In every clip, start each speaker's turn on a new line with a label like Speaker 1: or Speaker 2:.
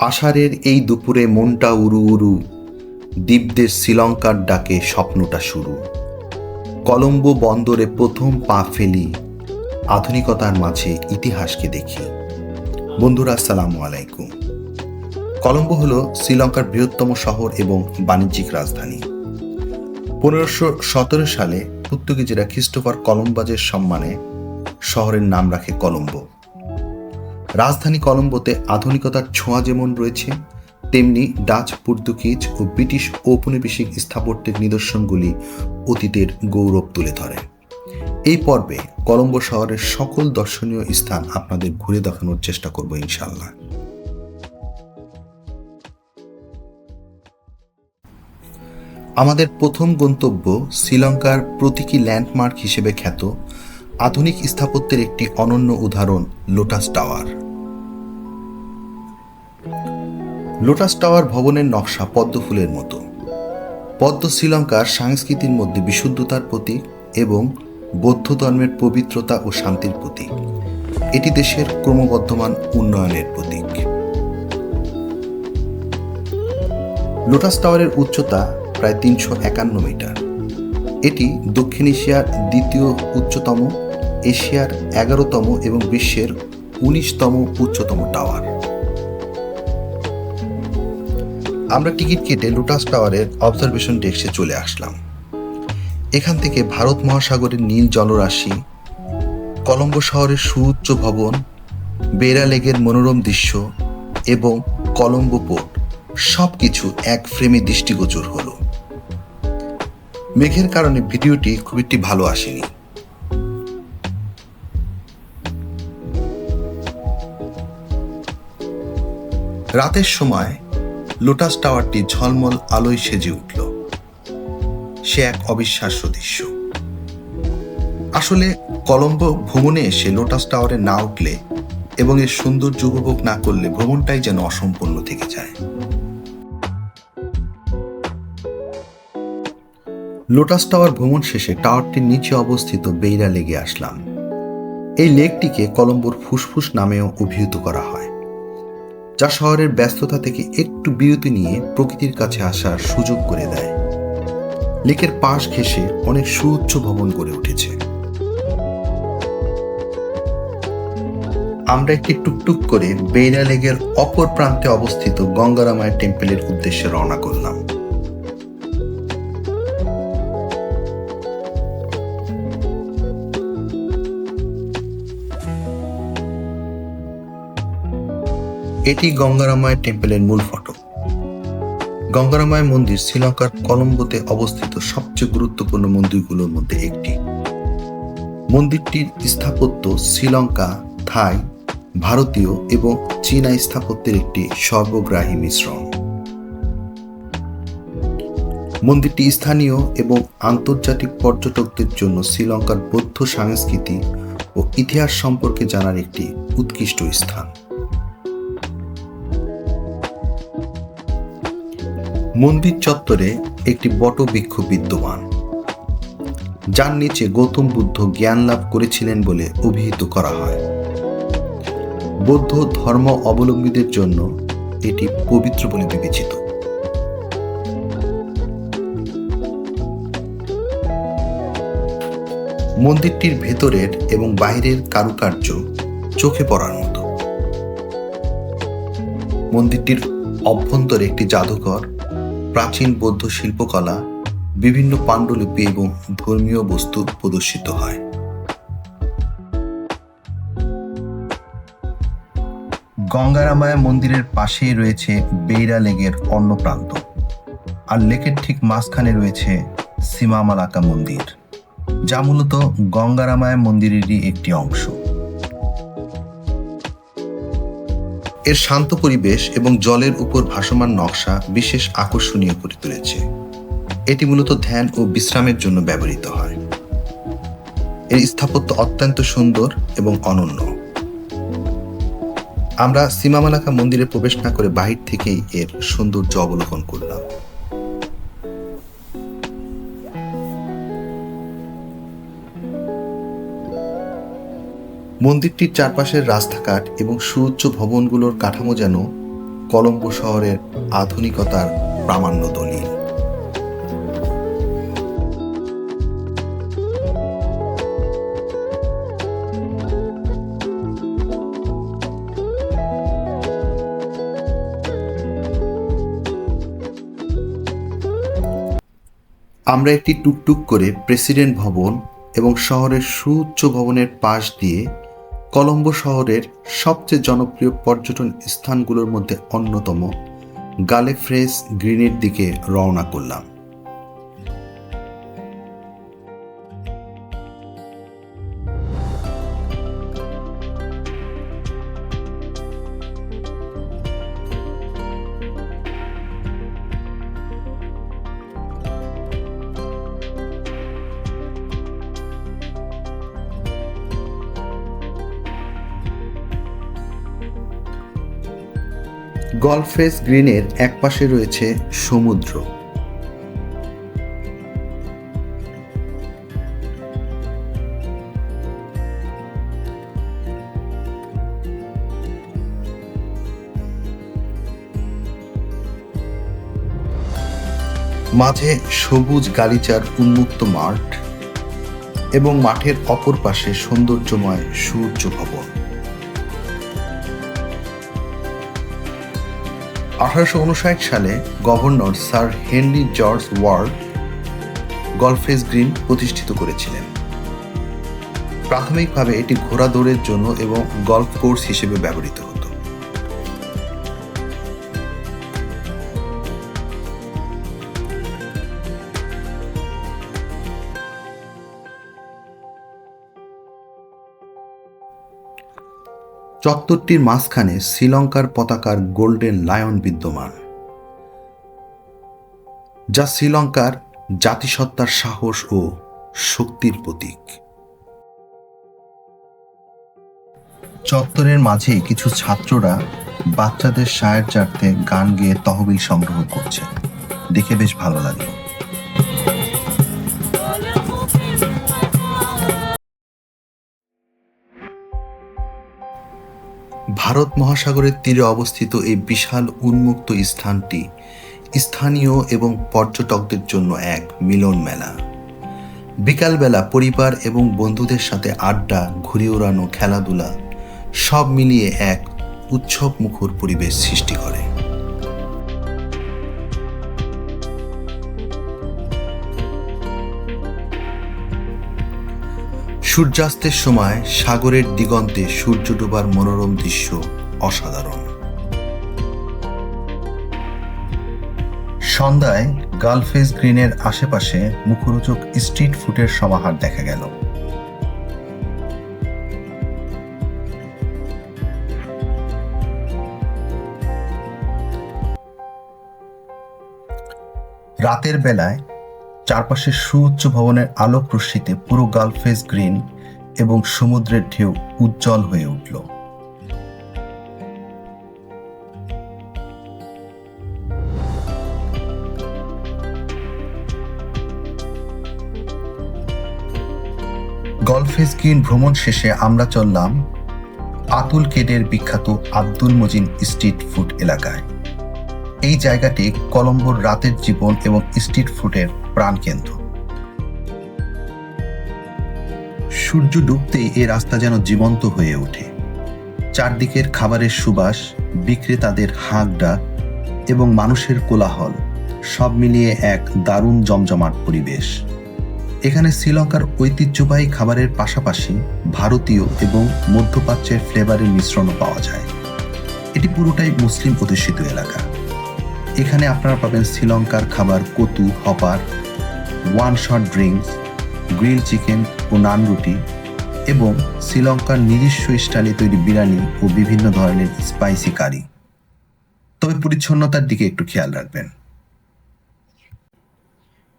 Speaker 1: আষাঢ়ের এই দুপুরে মনটা উড়ু উড়ু। দ্বীপদের শ্রীলঙ্কার ডাকে স্বপ্নটা শুরু। কলম্বো বন্দরে প্রথম পা ফেলি, আধুনিকতার মাঝে ইতিহাসকে দেখি। বন্ধুরা, আসসালামু আলাইকুম। কলম্বো হল শ্রীলঙ্কার বৃহত্তম শহর এবং বাণিজ্যিক রাজধানী। পনেরোশো সতেরো সালে পর্তুগিজেরা খ্রিস্টোফার কলম্বাজের সম্মানে শহরের নাম রাখে কলম্বো। রাজধানী কলম্বোতে আধুনিকতার ছোঁয়া যেমন রয়েছে, তেমনি ডাচ, পর্তুগিজ ও ব্রিটিশ ঔপনিবেশিক স্থাপত্যের নিদর্শনগুলি অতীতের গৌরব তুলে ধরে। এই পর্বে কলম্বো শহরের সকল দর্শনীয় স্থান আপনাদের ঘুরে দেখানোর চেষ্টা করব ইনশাল্লাহ আমাদের প্রথম গন্তব্য শ্রীলঙ্কার প্রতীকী ল্যান্ডমার্ক হিসেবে খ্যাত আধুনিক স্থাপত্যের একটি অনন্য উদাহরণ লোটাস টাওয়ার। লোটাস টাওয়ার ভবনের নকশা পদ্ম ফুলের মতো। পদ্ম শ্রীলঙ্কার সংস্কৃতির মধ্যে বিশুদ্ধতার প্রতীক এবং বৌদ্ধ ধর্মের পবিত্রতা ও শান্তির প্রতীক। এটি দেশের ক্রমবর্ধমান উন্নয়নের প্রতীক। লোটাস টাওয়ারের উচ্চতা প্রায় তিনশো একান্ন মিটার। এটি দক্ষিণ এশিয়ার দ্বিতীয় উচ্চতম, এশিয়ার এগারোতম এবং বিশ্বের উনিশতম উচ্চতম টাওয়ার। আমরা টিকিট কেটে লোটাস টাওয়ারের অবজারভেশন ডেস্কে চলে আসলাম। এখান থেকে ভারত মহাসাগরের নীল জলরাশি, কলম্বো শহরের সুউচ্চ ভবন, বেরা লেগের মনোরম দৃশ্য এবং কলম্বো পোর্ট সব কিছু এক ফ্রেমে দৃষ্টিগোচর হলো। মেঘের কারণে ভিডিওটি খুব একটি ভালো আসেনি। রাতের সময় লোটাস টাওয়ারটি ঝলমল আলোয় সেজে উঠল। সে এক অবিশ্বাস্য দৃশ্য। আসলে কলম্বো ভ্রমণে এসে লোটাস টাওয়ারে না উঠলে এবং এর সৌন্দর্য উপভোগ না করলে ভ্রমণটাই যেন অসম্পূর্ণ থেকে যায়। লোটাস টাওয়ার ভ্রমণ শেষে টাওয়ারটির নিচে অবস্থিত বেইরা লেগে আসলাম। এই লেকটিকে কলম্বোর ফুসফুস নামেও অভিহিত করা হয়। যা শহরের ব্যস্ততা থেকে একটু বিরতি নিয়ে প্রকৃতির কাছে আসার সুযোগ করে দেয়। লেকের পাশ ঘেঁষে অনেক সুউচ্চ ভবন গড়ে উঠেছে। আমরা একটি টুকটুক করে বেইরা লেগের অপর প্রান্তে অবস্থিত গঙ্গারামায়ের টেম্পেলের উদ্দেশ্যে রওনা করলাম। এটি গঙ্গারামায় টেম্পেলের মূল ফটো। গঙ্গারামায় মন্দির শ্রীলঙ্কার কলম্বোতে অবস্থিত সবচেয়ে গুরুত্বপূর্ণ মন্দিরগুলোর মধ্যে একটি। মন্দিরটির স্থাপত্য শ্রীলঙ্কা, থাই, ভারতীয় এবং চীনা স্থাপত্যের একটি সর্বগ্রাহী মিশ্রণ। মন্দিরটি স্থানীয় এবং আন্তর্জাতিক পর্যটকদের জন্য শ্রীলঙ্কার বৌদ্ধ সংস্কৃতি ও ইতিহাস সম্পর্কে জানার একটি উৎকৃষ্ট স্থান। মন্দির চত্বরে একটি বটবৃক্ষ বিদ্যমান, যার নিচে গৌতম বুদ্ধ জ্ঞান লাভ করেছিলেন বলে অভিহিত করা হয়। বৌদ্ধ ধর্ম অবলম্বীদের জন্য এটি পবিত্র বলে বিবেচিত। মন্দিরটির ভেতরের এবং বাইরের কারুকার্য চোখে পড়ার মতো। মন্দিরটির অভ্যন্তরে একটি জাদুঘর প্রাচীন বৌদ্ধ শিল্পকলা বিভিন্ন পাণ্ডুলিপি এবং ধর্মীয় বস্তু প্রদর্শিত হয়। গঙ্গারামায়া মন্দিরের পাশেই রয়েছে বেইরা লেগের অন্য প্রান্ত আর লেকের ঠিক মাঝখানে রয়েছে সীমামালাকা মন্দির, যা মূলত গঙ্গারামায়া মন্দিরেরই একটি অংশ। এর শান্ত পরিবেশ এবং জলের উপর ভাসমান নকশা বিশেষ আকর্ষণীয় করে তুলেছে। এটি মূলত ধ্যান ও বিশ্রামের জন্য ব্যবহৃত হয়। এর স্থাপত্য অত্যন্ত সুন্দর এবং অনন্য। আমরা সীমামালাকা মন্দিরে প্রবেশ না করে বাহির থেকেই এর সৌন্দর্য অবলোকন করলাম। মন্দিরটির চারপাশের রাস্তাঘাট এবং সুউচ্চ ভবনগুলোর কাঠামো যেন কলম্বো শহরের আধুনিকতার প্রামাণ্য দলিল। আমরা একটি টুকটুক করে প্রেসিডেন্ট ভবন এবং শহরের সুউচ্চ ভবনের পাশ দিয়ে কলম্বো শহরের সবচেয়ে জনপ্রিয় পর্যটন স্থানগুলোর মধ্যে অন্যতম গালে ফ্রেশ গ্রিনের দিকে রওনা করলাম। গলফেস গ্রিনের একপাশে রয়েছে সমুদ্র। মাঝে সবুজ গালিচার উন্মুক্ত মাঠ এবং মাঠের অপর পাশে সৌন্দর্যময় সূর্য ভবন আঠারোশো উনষাট সালে governor sir Henry George Ward Galle Face green প্রতিষ্ঠিত করেছিলেন। প্রাথমিকভাবে এটি ঘোড়া দৌড়ের জন্য এবং গলফ কোর্স হিসেবে ব্যবহৃত চত্বরটির মাঝখানে শ্রীলঙ্কার পতাকার গোল্ডেন লায়ন বিদ্যমান, যা শ্রীলঙ্কার জাতিসত্তার সাহস ও শক্তির প্রতীক। চত্বরের মাঝে কিছু ছাত্ররা বাচ্চাদের সায়ের চারতে গান গেয়ে তহবিল সংগ্রহ করছে। দেখে বেশ ভালো লাগে ভারত মহাসাগরের তীরে অবস্থিত এই বিশাল উন্মুক্ত স্থানটি স্থানীয় এবং পর্যটকদের জন্য এক মিলন মেলা। বিকালবেলা পরিবার এবং বন্ধুদের সাথে আড্ডা, ঘুরে ওড়ানো, খেলাধুলা সব মিলিয়ে এক উৎসব মুখর পরিবেশ সৃষ্টি করে। সূর্যাস্তের সময় সাগরের দিগন্তে সূর্য ডোবার মনোরম দৃশ্য অসাধারণ। সন্ধ্যায় গালফেস গ্রিনের আশেপাশে মুখরোচক স্ট্রিট ফুডের সমাহার দেখা গেল। রাতের বেলায় চারপাশের সুউচ্চ ভবনের আলোক রশ্মিতে পুরো গালফেস গ্রিন এবং সমুদ্রের ঢেউ উজ্জ্বল হয়ে উঠল। গলফেস গ্রিন ভ্রমণ শেষে আমরা চললাম আতুল কেডের বিখ্যাত আব্দুল মজিন স্ট্রিট ফুড এলাকায়। এই জায়গাটি কলম্বোর রাতের জীবন এবং স্ট্রিট ফুডের প্রাণকেন্দ্র। সূর্য ডুবতেই এই রাস্তা যেন জীবন্ত হয়ে ওঠে। চারদিকের খাবারের সুবাস, বিক্রেতাদের হাঁক ডাক এবং মানুষের কোলাহল, সব মিলিয়ে এক দারুণ জমজমাট পরিবেশ। এখানে শ্রীলঙ্কার ঐতিহ্যবাহী খাবারের পাশাপাশি ভারতীয় এবং মধ্যপ্রাচ্যের ফ্লেভারের মিশ্রণও পাওয়া যায়। এটি পুরোটাই মুসলিম অধ্যুষিত এলাকা। এখানে আপনারা পাবেন শ্রীলঙ্কার খাবার kottu hopper one shot drinks grill chicken ও নান রুটি এবং শ্রীলঙ্কার নিজস্ব স্টাইলে তৈরি বিরিয়ানি ও বিভিন্ন ধরনের স্পাইসি কারি তবে পরিচ্ছন্নতার দিকে একটু খেয়াল রাখবেন।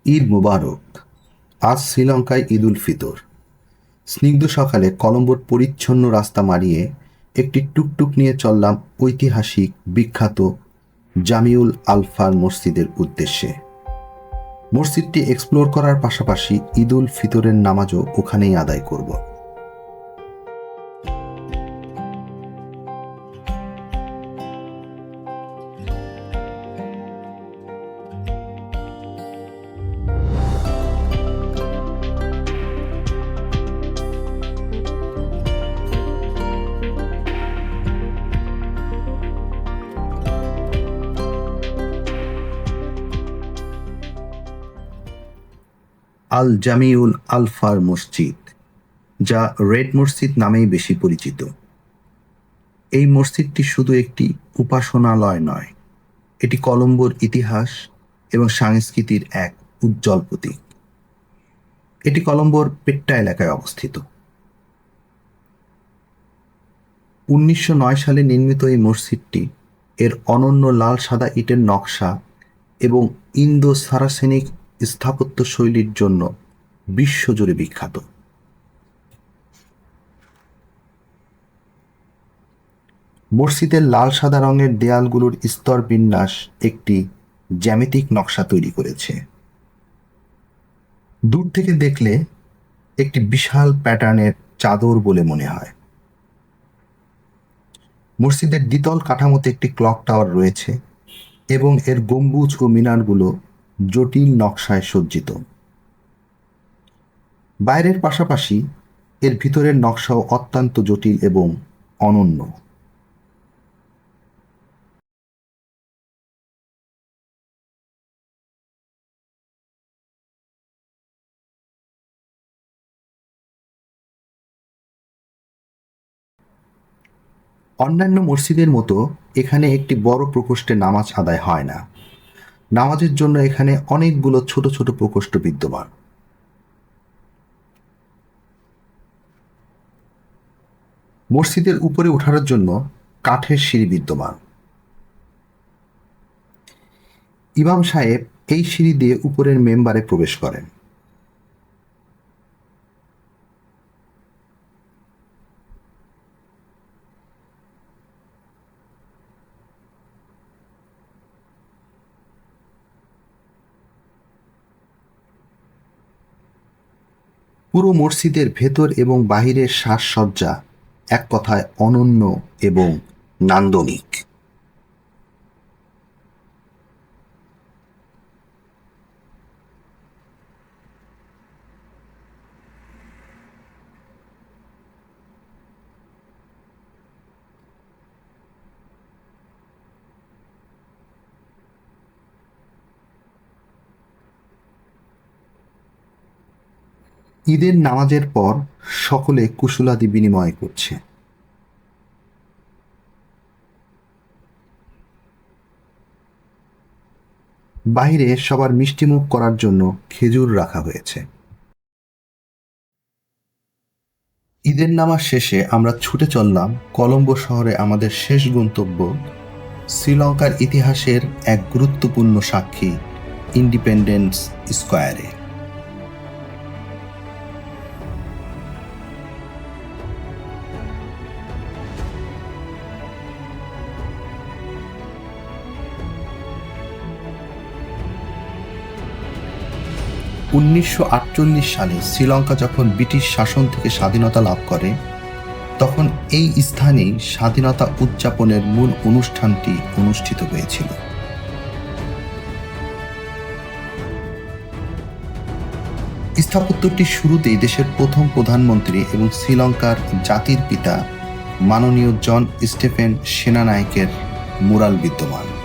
Speaker 1: ঈদ মুবারক। আজ শ্রীলঙ্কায় ঈদ উল ফিতর। স্নিগ্ধ সকালে কলম্বোর পরিচ্ছন্ন রাস্তা মারিয়ে একটি টুকটুক নিয়ে চললাম ঐতিহাসিক বিখ্যাত জামিউল আলফার মসজিদের উদ্দেশ্যে। মসজিদটি এক্সপ্লোর করার পাশাপাশি ঈদ উল ফিতরের নামাজও ওখানেই আদায় করব। আল জামিউল আলফার মসজিদ, যা রেড মসজিদ নামেই বেশি পরিচিত। এই মসজিদটি শুধু একটি উপাসনালয় নয়, এটি কলম্বোর ইতিহাস এবং সংস্কৃতির এক উজ্জ্বল প্রতীক। এটি কলম্বোর পেট্টা এলাকায় অবস্থিত। উনিশশো নয় সালে নির্মিত এই মসজিদটি এর অনন্য লাল সাদা ইটের নকশা এবং ইন্দো সারাসেনিক স্থাপত্য শৈলীর জন্য বিশ্বজুড়ে বিখ্যাত। মসজিদের লাল সাদা রঙের দেয়ালগুলোর স্তর বিন্যাস একটি জ্যামিতিক নকশা তৈরি করেছে। দূর থেকে দেখলে একটি বিশাল প্যাটার্নের চাদর বলে মনে হয়। মসজিদের দ্বিতল কাঠামোতে একটি ক্লক টাওয়ার রয়েছে এবং এর গম্বুজ ও মিনারগুলো জটিল নকশায় সজ্জিত। বাইরের পাশাপাশি এর ভিতরের নকশাও অত্যন্ত জটিল এবং অনন্য। অন্যান্য মসজিদের মতো এখানে একটি বড় প্রকোষ্ঠে নামাজ আদায় হয় না। নামাজের জন্য এখানে অনেকগুলো ছোট ছোট প্রকোষ্ঠ বিদ্যমান। মসজিদের উপরে ওঠার জন্য কাঠের সিঁড়ি বিদ্যমান। ইমাম সাহেব এই সিঁড়ি দিয়ে উপরের মেম্বারে প্রবেশ করেন। পুরো মসজিদের ভেতর এবং বাহিরের সাজসজ্জা এক কথায় অনন্য এবং নান্দনিক। ঈদের নামাজের পর সকলে কুশলাদি বিনিময় করছে। বাইরে সবার মিষ্টিমুখ করার জন্য খেজুর রাখা হয়েছে। ঈদের নামাজ শেষে আমরা ছুটে চললাম কলম্বো শহরে আমাদের শেষ গন্তব্য শ্রীলঙ্কার ইতিহাসের এক গুরুত্বপূর্ণ সাক্ষী ইন্ডিপেন্ডেন্স স্কোয়ারে উনিশশো আটচল্লিশ সালে শ্রীলঙ্কা যখন ব্রিটিশ শাসন থেকে স্বাধীনতা লাভ করে, তখন এই স্থানেই স্বাধীনতা উদযাপনের মূল অনুষ্ঠানটি অনুষ্ঠিত হয়েছিল। স্থাপত্যটি শুরুতেই দেশের প্রথম প্রধানমন্ত্রী এবং শ্রীলঙ্কার জাতির পিতা মাননীয় জন স্টেফেন সেনানায়কের মুরাল বিদ্যমান।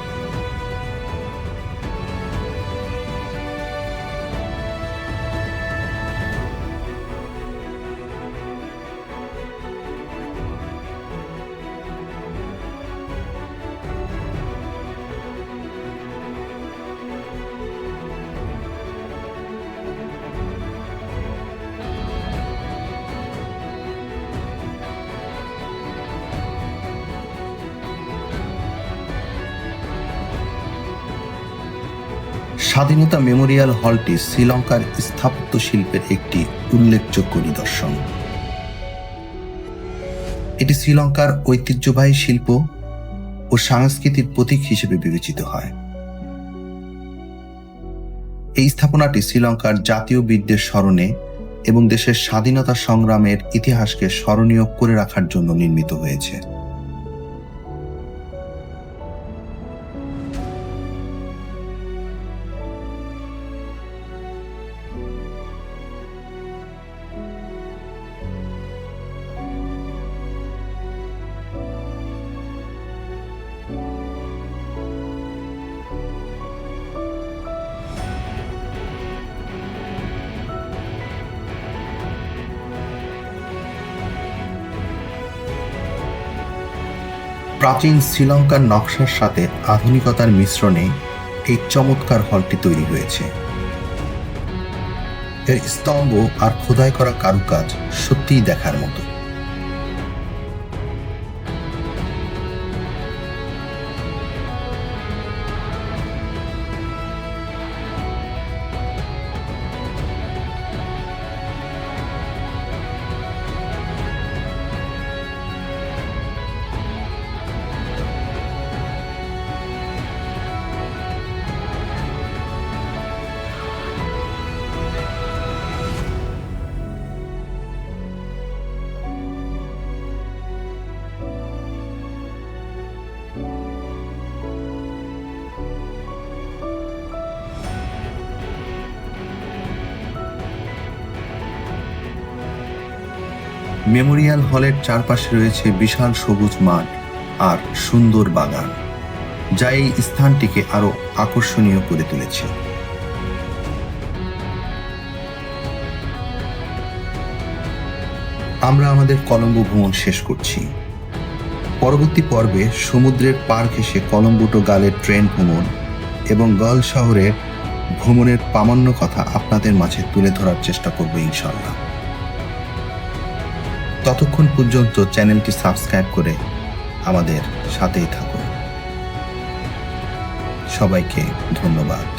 Speaker 1: স্বাধীনতা মেমোরিয়াল হলটি শ্রীলঙ্কার স্থাপত্য শিল্পের একটি উল্লেখযোগ্য নিদর্শন। এটি শ্রীলঙ্কার ঐতিহ্যবাহী শিল্প ও সংস্কৃতির প্রতীক হিসেবে বিবেচিত হয়। এই স্থাপনাটি শ্রীলঙ্কার জাতীয় বীরদের স্মরণে এবং দেশের স্বাধীনতা সংগ্রামের ইতিহাসকে স্মরণীয় করে রাখার জন্য নির্মিত হয়েছে। প্রাচীন শ্রীলঙ্কার নকশার সাথে আধুনিকতার মিশ্রণে এই চমৎকার হলটি তৈরি হয়েছে। এর স্তম্ভ আর খোদাই করা কারুকাজ সত্যিই দেখার মতো। মেমোরিয়াল হলের চারপাশে রয়েছে বিশাল সবুজ মাঠ আর সুন্দর বাগান, যা এই স্থানটিকে আরও আকর্ষণীয় করে তুলেছে। আমরা আমাদের কলম্বো ভ্রমণ শেষ করছি। পরবর্তী পর্বে সমুদ্রের পার ঘেঁষে কলম্বোটো গালের ট্রেন ভ্রমণ এবং গাল শহরের ভ্রমণের প্রামাণ্য কথা আপনাদের মাঝে তুলে ধরার চেষ্টা করব ইনশাল্লাহ ততক্ষণ পর্যন্ত চ্যানেলটি সাবস্ক্রাইব করে আমাদের সাথেই থাকুন। সবাইকে ধন্যবাদ।